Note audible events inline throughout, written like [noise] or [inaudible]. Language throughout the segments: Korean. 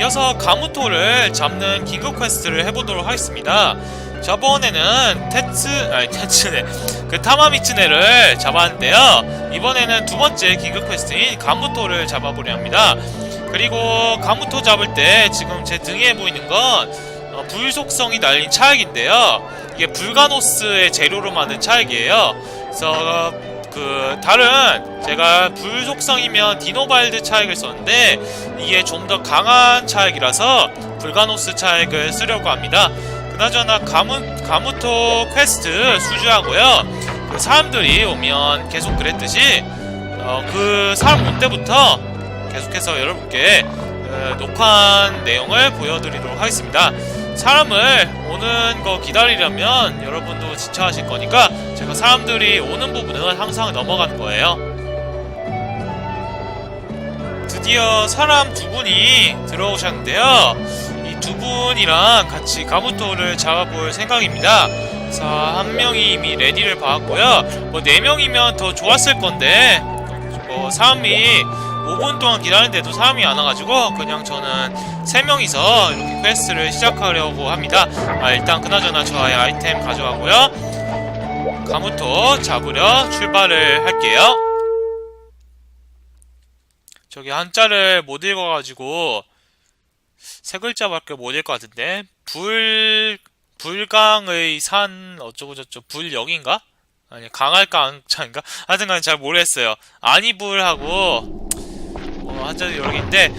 이어서 가무토를 잡는 긴급 퀘스트를 해보도록 하겠습니다. 저번에는 테츠, 아니 테츠네, 그 타마미츠네를 잡았는데요. 이번에는 두 번째 긴급 퀘스트인 가무토를 잡아보려 합니다. 그리고 가무토 잡을 때 지금 제 등에 보이는 건 어, 불속성이 달린 차액인데요. 이게 불가노스의 재료로 만든 차액이에요. 그래서 그 다른 제가 불속성이면 디노발드 차액을 썼는데 이게 좀 더 강한 차액이라서 불가노스 차액을 쓰려고 합니다. 그나저나 가무, 가무토 퀘스트 수주하고요. 그 사람들이 오면 계속 그랬듯이 어, 그 사람 올 때부터 계속해서 여러분께 어, 녹화한 내용을 보여드리도록 하겠습니다. 사람을 오는 거 기다리려면 여러분도 지쳐하실 거니까 제가 사람들이 오는 부분은 항상 넘어가는 거예요. 드디어 사람 두 분이 들어오셨는데요. 이 두 분이랑 같이 가무토를 잡아볼 생각입니다. 자, 한 명이 이미 레디를 봐왔고요. 뭐, 네 명이면 더 좋았을 건데, 뭐, 사람이 5분 동안 기다리는데도 사람이 안 와가지고, 그냥 저는 세 명이서 이렇게 퀘스트를 시작하려고 합니다. 아, 일단 그나저나 저의 아이템 가져가고요. 가무토 잡으려 출발을 할게요. 저기 한자를 못 읽어가지고 세 글자밖에 못 읽을 것 같은데 불 불강의 산 어쩌고 저쩌고 불역인가? 아니 강할강차인가? 하여튼간 잘 모르겠어요. 아니불하고 뭐 한자도 여러 개인데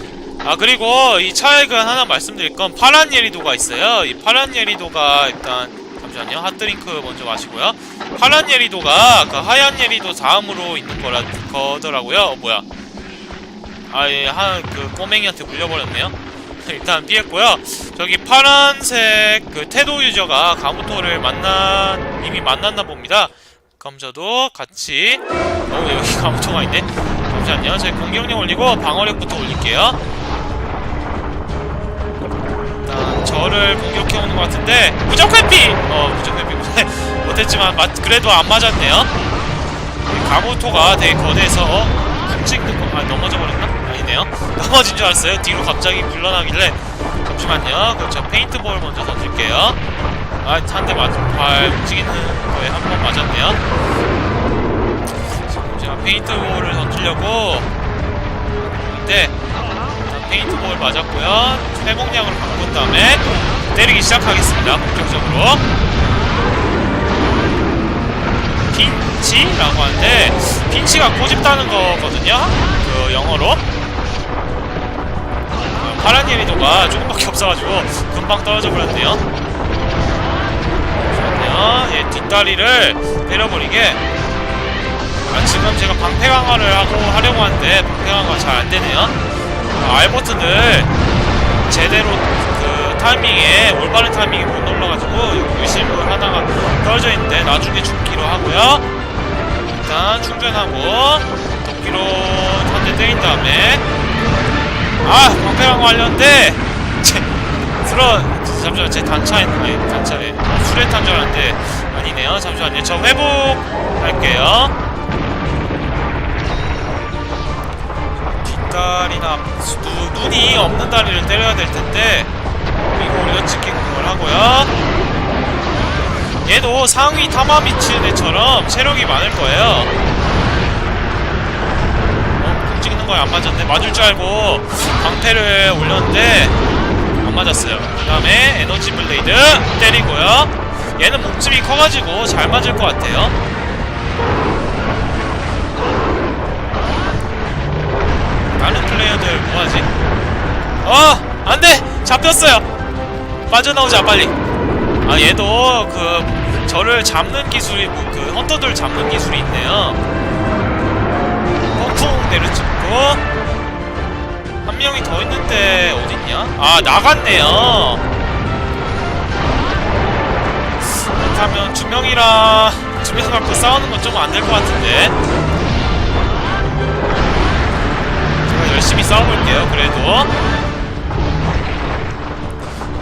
아 그리고 이 차액은 하나 말씀드릴 건 파란 예리도가 있어요. 이 파란 예리도가 일단 잠시만요. 핫드링크 먼저 마시고요. 파란 예리도가 그 하얀 예리도 다음으로 있는 거라 거더라고요. 어, 뭐야? 아예 한그 꼬맹이한테 물려버렸네요. [laughs] 일단 피했고요. 저기 파란색 그 태도 유저가 가무토를 만나 이미 만났나 봅니다. 저도 같이 어 여기 [laughs] 가무토가 있네. 잠시만요. 저희 공격력 올리고 방어력부터 올릴게요. 일단 저를 공격해 오는 것 같은데 무적 회피. 어 무적 회피 [laughs] 못했지만 맞, 그래도 안 맞았네요. 가무토가 되게 거대해서 어? 거, 아 넘어져 버렸나? 아니네요. [laughs] 넘어진 줄 알았어요. 뒤로 갑자기 물러나길래 잠시만요. 그럼 저 페인트볼 먼저 던질게요. 아, 한 대 맞, 발 움직이는 거에 한 번 맞았네요. 지금 제가 페인트 볼을 던지려고 근데 일단 페인트 볼 맞았고요. 회복량을 바꾼 다음에 때리기 시작하겠습니다. 본격적으로. 핀치라고 하는데 핀치가 꼬집다는 거거든요. 그 영어로. 어, 파란 예리도가 조금밖에 없어가지고 금방 떨어져 버렸네요. 얘 뒷다리를 때려버리게. 아, 지금 제가 방패 강화를 하고 하려고 하는데 방패 강화가 잘 안 되네요. 아, R 버튼을 제대로 그 타이밍에 올바른 타이밍에 못 눌러가지고 유심을 하다가 떨어져 있는데 나중에 죽기로 하고요. 일단 충전하고 도끼로 한대 때린 다음에 아 방패랑 완료인데 제 들어 잠시만 제 단차에 단차에 수레탄 줄 알았는데 아니네요 잠시만요 저 회복할게요 뒷다리나 누, 눈이 없는 다리를 때려야 될 텐데 그리고 올려찍기 공격을 하고요 얘도 상위 타마미츠네처럼 체력이 많을 거예요. 어, 움직이는 거에 안 맞았네. 맞을 줄 알고 방패를 올렸는데 안 맞았어요. 그 다음에 에너지 블레이드 때리고요. 얘는 몸집이 커가지고 잘 맞을 것 같아요. 다른 플레이어들 뭐하지? 어! 안 돼! 잡혔어요! 빠져나오자, 빨리! 아 얘도 그 저를 잡는 기술이 뭐그 헌터들 잡는 기술이 있네요. 펑풍 내려찍고 한 명이 더 있는데 어딨냐? 아 나갔네요. 그렇다면 두 명이라 두 명 갖고 싸우는 건 좀 안 될 것 같은데. 열심히 싸워볼게요. 그래도.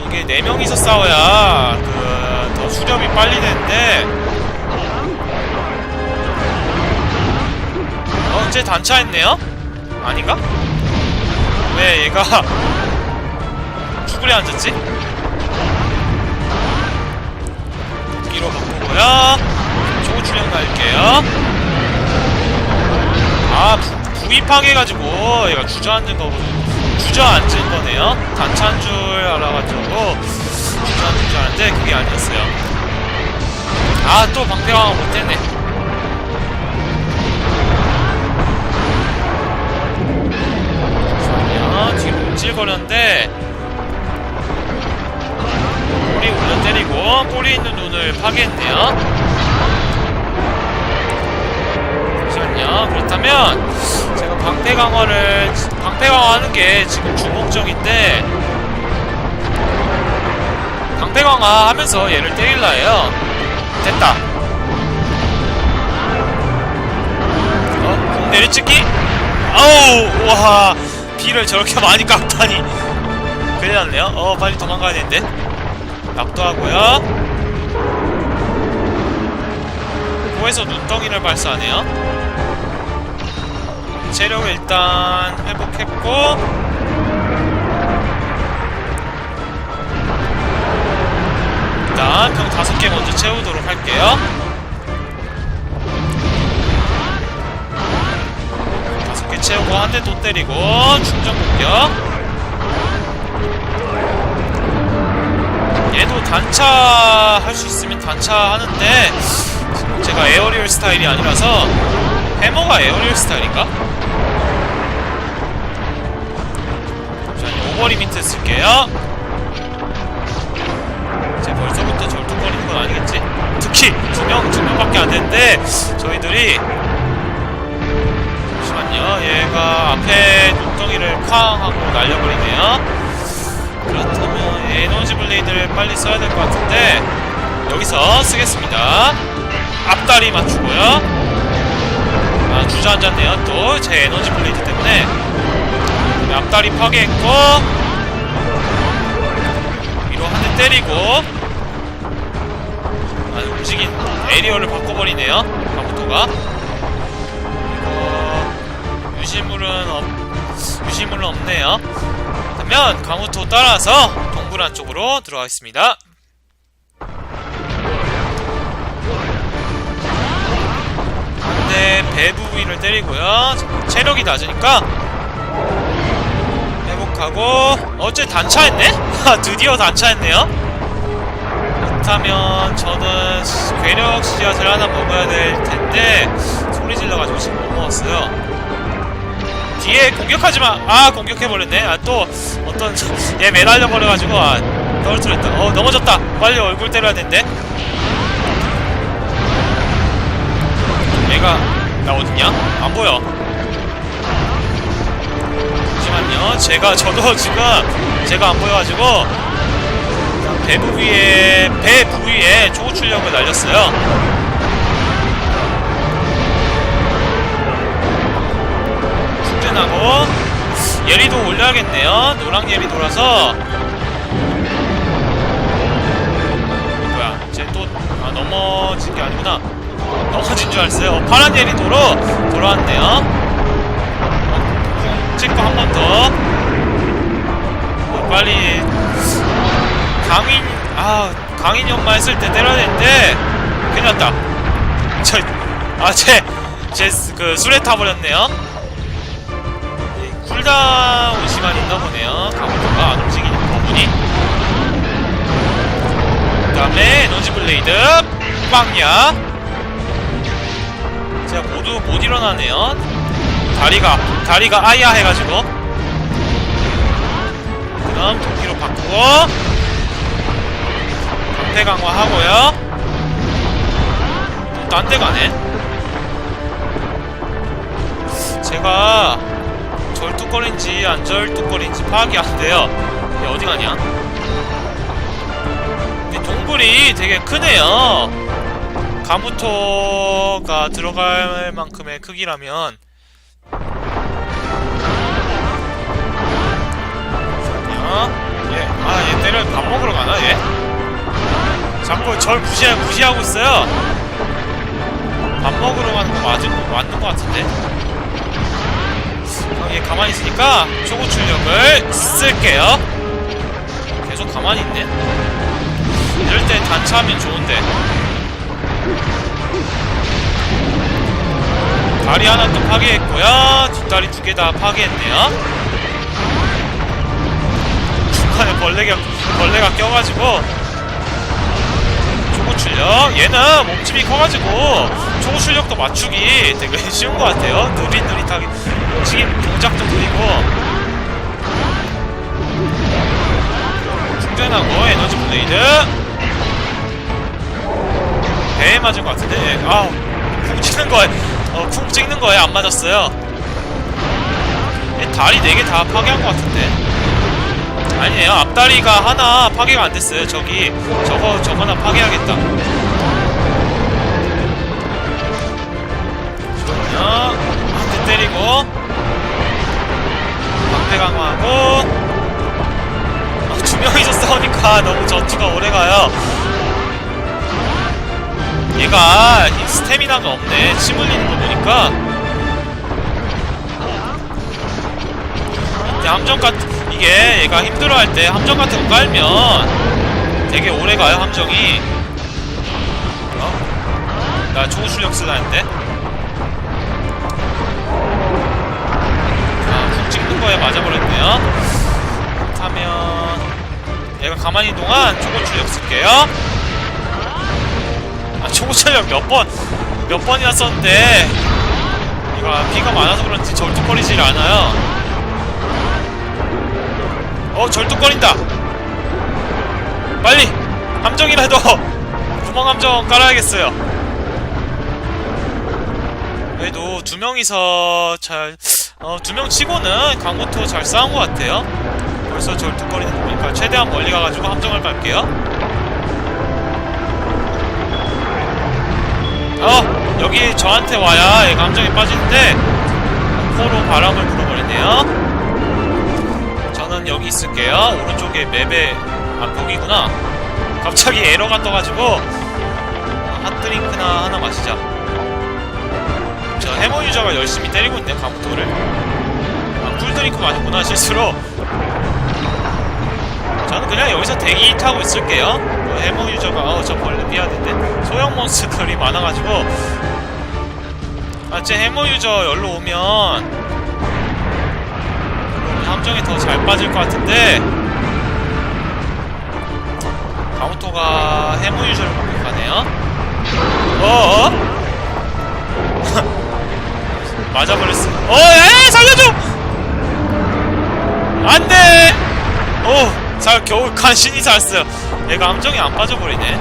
이게 네 명이서 싸워야 그 더 수렵이 빨리 되는데 어, 쟤 단차했네요? 아닌가? 왜 얘가 [laughs] 뿔에 앉았지? 도끼로 바꾸고요 초고 출력 날게요 아 부, 부입하게해가지고 얘가 주저앉은 거거든 주저앉은 거네요. 단차인 줄 알아가지고 주저앉은 줄 알았는데 그게 아니었어요. 아 또 방패강화 못했네. 잠깐만요 뒤로 움찔거렸는데 꼬리 올려 때리고 꼬리 있는 눈을 파괴했네요. 잠시만요. 그렇다면 방패 강화를 방패 강화하는 게 지금 주목적인데 방패 강화 하면서 얘를 때릴라 해요. 됐다. 어? 공 내리찍기? 아우 와. 비를 저렇게 많이 깎다니. 큰일 났네요. 어 빨리 도망가야 되는데. 낙도하고요. 고에서 눈덩이를 발사하네요 체력을 일단 회복했고. 일단 병 다섯 개 먼저 채우도록 할게요. 다섯 개 채우고 한 대 또 때리고 충전 공격. 얘도 단차 할 수 있으면 단차 하는데 제가 에어리얼 스타일이 아니라서 해머가 에어리얼 스타일인가? 자, 오버리미트 쓸게요. 제 벌써부터 절뚝거리는 건 아니겠지? 특히 두 명, 두 명밖에 안 되는데 저희들이 잠시만요. 얘가 앞에 눈덩이를 쾅 하고 날려버리네요. 그렇다면 에너지 블레이드를 빨리 써야 될 것 같은데 여기서 쓰겠습니다. 앞다리 맞추고요. 아, 주저앉았네요. 또 제 에너지 블레이드 때문에 네, 앞다리 파괴했고 위로 한 대 때리고 아, 움직인 에리어를 바꿔버리네요. 가부토가 이거 유실물은 없 유실물은 없네요. 그러면 가무토 따라서 동굴 안쪽으로 들어가겠습니다. 네, 배부 부위를 때리고요. 체력이 낮으니까 회복하고 어째 단차했네? [laughs] 드디어 단차했네요. 그렇다면 저는 괴력 씨앗을 하나 먹어야 될 텐데 소리 질러가지고 지금 못 먹었어요. 뒤에 공격하지 마. 아 공격해 버렸네. 아 또 어떤 [laughs] 얘 매달려 버려가지고 아 떨어뜨렸다. 어 넘어졌다. 빨리 얼굴 때려야 되는데. 얘가 나 어딨냐? 안 보여. 잠시만요. 제가 저도 지금 제가 안 보여가지고 배 부위에 배 부위에 초고 출력을 날렸어요. 충전하고 예리도 올려야겠네요. 노랑 예리 돌아서 뭐야? 쟤또 아, 넘어진 게 아니구나. 넘어진 줄 알았어요. 어, 파란 예리 도로 돌아왔네요. 어, 찍고 한 번 더. 어, 빨리 강인 아 강인 연마 했을 때 때려야 되는데 큰일 났다. 저아제제그 술에 타버렸네요. 이 쿨다운 시간이 있나 보네요. 강호도가 안 움직이는 부분이. 그 다음에 에너지 블레이드 빵야. 제가 모두 못 일어나네요. 다리가 다리가 아야 해가지고. 그다음 도끼로 바꾸고 방패 강화하고요. 딴 데 가네. 제가 절뚝거린지 안 절뚝거린지 파악이 안 돼요. 얘 어디 가냐? 이 동굴이 되게 크네요. 가무토가 들어갈 만큼의 크기라면 얘, 아, 얘 때려 밥 먹으러 가나, 얘? 자꾸 절 무시, 무시하고 있어요. 밥 먹으러 가는 거 맞은 거, 맞는 거 같은데? 어, 얘 가만히 있으니까 초고 출력을 쓸게요. 가만히 있네 이럴 때 단차하면 좋은데 다리 하나 또 파괴했고요 뒷다리 두 개 다 파괴했네요 벌레가 벌레가 껴가지고 초고 출력. 얘는 몸집이 커가지고 초고 출력도 맞추기 되게 [laughs] 쉬운 것 같아요. 느릿느릿하게 움직임 동작도 느리고 충전하고 에너지 블레이드. 배에 맞은 것 같은데. 아우 쿵 찍는 거에 어, 쿵 찍는 거에 안 맞았어요. 얘 다리 4개 다 파괴한 것 같은데 아니에요. 앞다리가 하나 파괴가 안 됐어요. 저기 저거 저거나 파괴하겠다. 좋아요 한대 때리고 방패 강화하고 아, 두 명이서 싸우니까 너무 전투가 오래가요. 얘가 이 스태미나가 없네. 침 흘리는 거 보니까. 함정 같은 이게 얘가 힘들어할 때 함정 같은 거 깔면 되게 오래 가요 함정이. 어? 나 초고 출력 쓰다는데? 자쿵 찍는 거에 맞아버렸네요. 그렇다면 얘가 가만히 동안 초고 출력 쓸게요. 아 초고 출력 몇번 몇 번이나 썼는데 얘가 피가 많아서 그런지 절뚝거리질 않아요 어 절뚝거린다. 빨리 함정이라도 [laughs] 구멍 함정 깔아야겠어요. 그래도 두 명이서 잘 어, 두 명 치고는 강고토 잘 싸운 것 같아요. 벌써 절뚝거리는 거 보니까 최대한 멀리 가가지고 함정을 깔게요. 어 여기 저한테 와야 얘가 함정에 빠지는데 코로 바람을 불어버리네요 저는 여기 있을게요. 오른쪽에 맵에 아 거기구나. 갑자기 에러가 떠가지고 핫드링크나 하나 마시자. 저 해머 유저가 열심히 때리고 있네 가부토를. 아 쿨드링크 마셨구나 실수로. 저는 그냥 여기서 대기 타고 있을게요. 뭐 해머 유저가 어저 벌레 미안한데 소형 몬스터들이 많아가지고 아제 해머 유저 열로 오면 함정이 더 잘 빠질 것 같은데 가모토가 해무 유저를 공격하네요 어어? [laughs] 맞아버렸어 어, 에 살려줘! 안돼! 오, 잘 겨우 간신히 살았어요. 얘가 함정이 안 빠져버리네.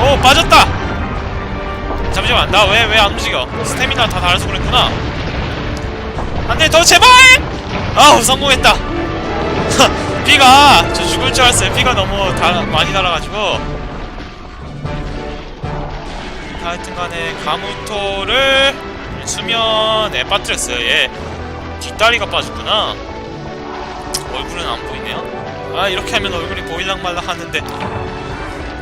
오, 빠졌다! 잠시만, 나 왜, 왜 안 움직여? 스태미나 다 달아서 그랬구나. 안 돼, 더 제발! 아우 성공했다. 피가 저 죽을 줄 알았어요. 피가 너무 다, 많이 달아가지고. 하여튼간에 가무토를 수면에 빠뜨렸어요. 얘 뒷다리가 빠졌구나. 얼굴은 안 보이네요. 아 이렇게 하면 얼굴이 보일랑 말랑 하는데.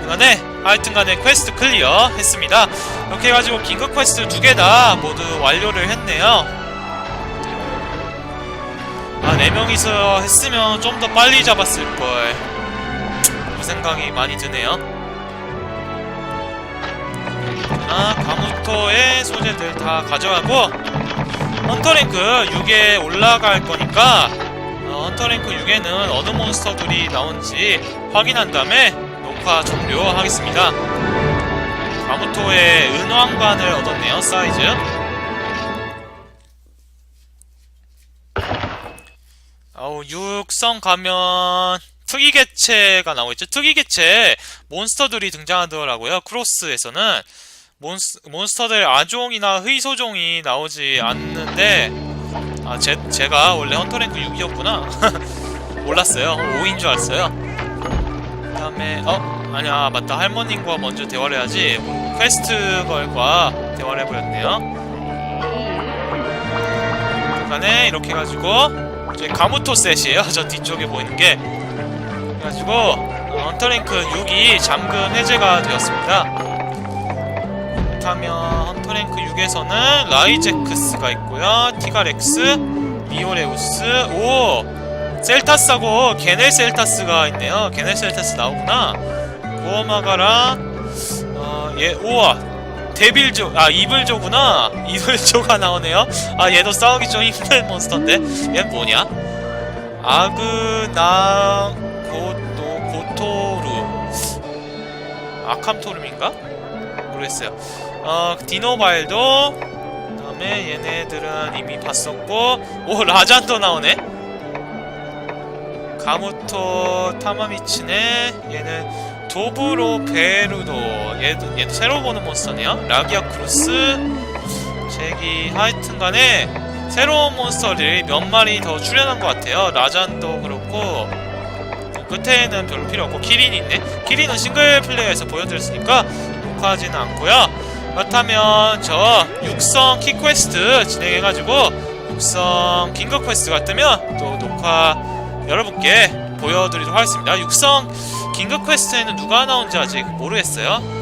간에 하여튼간에 퀘스트 클리어 했습니다. 이렇게 해가지고 긴급 퀘스트 두 개 다 모두 완료를 했네요 아, 네 명이서 했으면 좀 더 빨리 잡았을 걸. 그 생각이 많이 드네요. 아, 가무토의 소재들 다 가져가고, 헌터랭크 6에 올라갈 거니까, 어, 헌터랭크 6에는 어느 몬스터들이 나온지 확인한 다음에 녹화 종료하겠습니다. 가무토의 은왕관을 얻었네요, 사이즈. 아우 육성 가면 특이개체가 나오겠죠. 특이개체 몬스터들이 등장하더라고요. 크로스에서는. 몬스, 몬스터들 아종이나 흐이소종이 나오지 않는데 아 제, 제가 원래 헌터랭크 6이었구나. [laughs] 몰랐어요. 5인 줄 알았어요. 그 다음에 어? 아니야 맞다. 할머님과 먼저 대화를 해야지. 퀘스트 걸과 대화를 해버렸네요. 간에 이렇게 해가지고 이제 가무토 셋이에요. [laughs] 저 뒤쪽에 보이는 게. 그래가지고 어, 헌터랭크 6이 잠금 해제가 되었습니다. 그렇다면 헌터랭크 6에서는 라이제크스가 있고요. 티가렉스, 미오레우스, 오! 셀타스하고 게넬 셀타스가 있네요. 게넬 셀타스 나오구나. 고어마가랑 어, 얘 우와 데빌조 아 이블조구나. 이블조가 나오네요. 아 얘도 싸우기 좀 힘든 몬스터인데 얘 뭐냐? 아그나 고토 고토루 아캄토름인가? 모르겠어요. 어 디노바일도 그다음에 얘네들은 이미 봤었고 오 라잔도 나오네. 가무토 타마미츠네 얘는 도브로 베루도 얘도 얘도 새로 보는 몬스터네요. 라기아 크루스 제기 하여튼간에 새로운 몬스터들이 몇 마리 더 출연한 것 같아요. 라잔도 그렇고 끝에는 별로 필요 없고 키린이 있네. 키린은 싱글 플레이어에서 보여드렸으니까 녹화하지는 않고요. 그렇다면 저 육성 키 퀘스트 진행해가지고 육성 긴급 퀘스트가 뜨면 또 녹화 여러분께 보여드리도록 하겠습니다. 육성 긴급 퀘스트에는 누가 나온지 아직 모르겠어요.